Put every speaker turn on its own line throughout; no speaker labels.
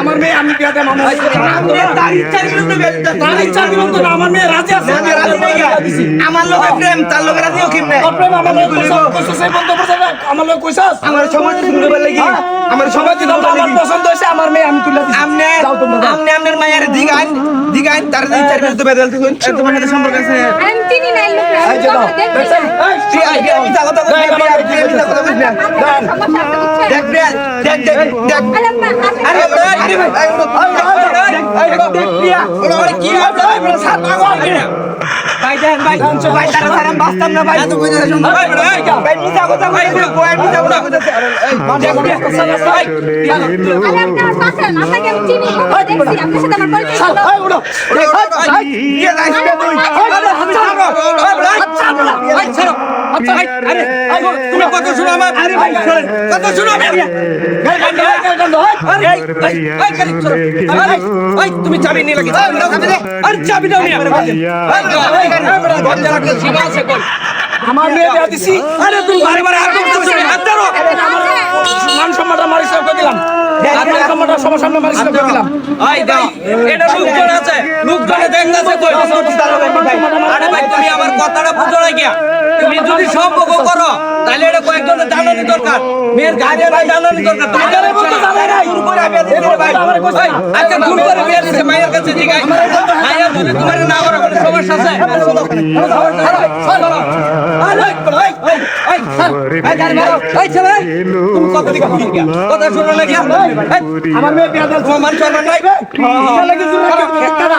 আমার মেয়ে আমি
বিয়া দেব আমার
তার ইচ্ছার বিরুদ্ধে
তার ইচ্ছার বিরুদ্ধে আমার মেয়ে রাজি আছে।
আমি রাজি নাই আমার লগে প্রেম তার লগে রাজি ও কেমনে
প্রেম আমার লগে কইছাস, কইছাস, এই বন্ধ করছাস, আমার কইছাস?
আমার সমাজ কি আমার সমাজ
সবাই আমার পছন্দ হয়েছে, আমার মেয়ে আমি তুলে দিছি।
আমনে। আমনে আমনের মায়ের দিগান দিকে আইন তার দিকে চার মিনিট বেদাল থাকুন তোমার সাথে সম্পর্ক আছে
আমি চিনি না লোক আই যাও
তুই আই গিয়ে আমি তাগো তাগো দেখ দেখ দেখ দেখ আরে আরে ভাই কত শুনো
আমার
কত শুনো আমার এই তুমি চাবি নিয়ে লাগি আরে চাবি দাও নিয়ে আমার মেয়ে দেয়া দিছি আরে তুমি বারে বারে আর করতে চাই হাত ধরো মান সম্মানটা মারিস করে দিলাম মান সম্মানটা সবার সামনে মারিস করে দিলাম আই দাও এটা লোকজন আছে লোকজন দেখতেছে কই আরে ভাই তুমি আমার কথাটা বুঝো না কিয়া তুমি যদি সম্পর্ক করো তাহলে এটা কয়েকজনের জানানি দরকার মেয়ের গাড়ির ভাই জানানি দরকার তুমি জানাই বলতে জানাই না দূর করে বিয়ে দিতে ভাই এই, আচ্ছা দূর করে বিয়ে দিতে মায়ের কাছে জিগাই মায়ের যদি তোমার না করার কোনো সমস্যা আছে আরে, এই তুমি কত দিকে ঘুরিয়ে গিয়া? কথা শোনো না কিয়া? আমার মেয়ে বিয়া তোমার মান সম্মান নাই? একটা না।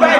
ভাই,